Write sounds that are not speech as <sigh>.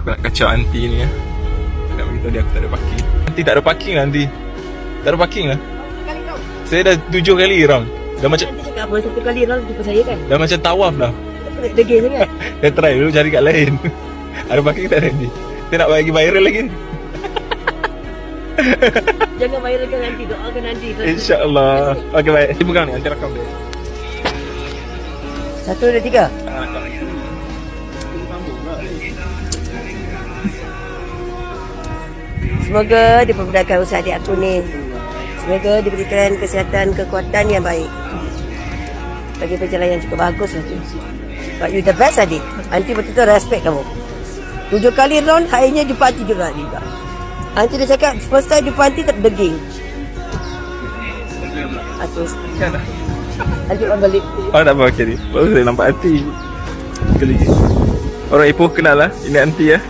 Aku nak kacau aunty ni ya. Nak beritahu dia aku tak ada parking. Aunty tak ada parking lah aunty. Tak ada parking lah. Saya dah tujuh kali round. Dah macam Nanti cakap apa satu kali round jumpa saya kan. dah macam tawaf dah. Degil sangat. <laughs> Dia try dulu cari kat lain. ada parking tak ada aunty. Saya nak bagi viral lagi. Jangan viralkan nanti. Doakan nanti. InsyaAllah. Okey baik. Nanti pegang ni. Nanti rakam dia. Satu, dua, tiga. Ah, rakam lagi. Semoga dipermudahkan usaha adik aku ni. Semoga diberikan kesihatan, kekuatan yang baik. Bagi perjalanan yang cukup bagus nanti. But you the best adik. Aunty betul-betul respect kamu. Tujuh kali round, akhirnya jumpa aunty juga. juga. Aunty dah cakap, first time jumpa aunty tak dah. Aunty orang balik. Oh tak apa okey ni. Baru saya nampak aunty. Lagi. Orang Ipoh kenal lah. Ini aunty ya.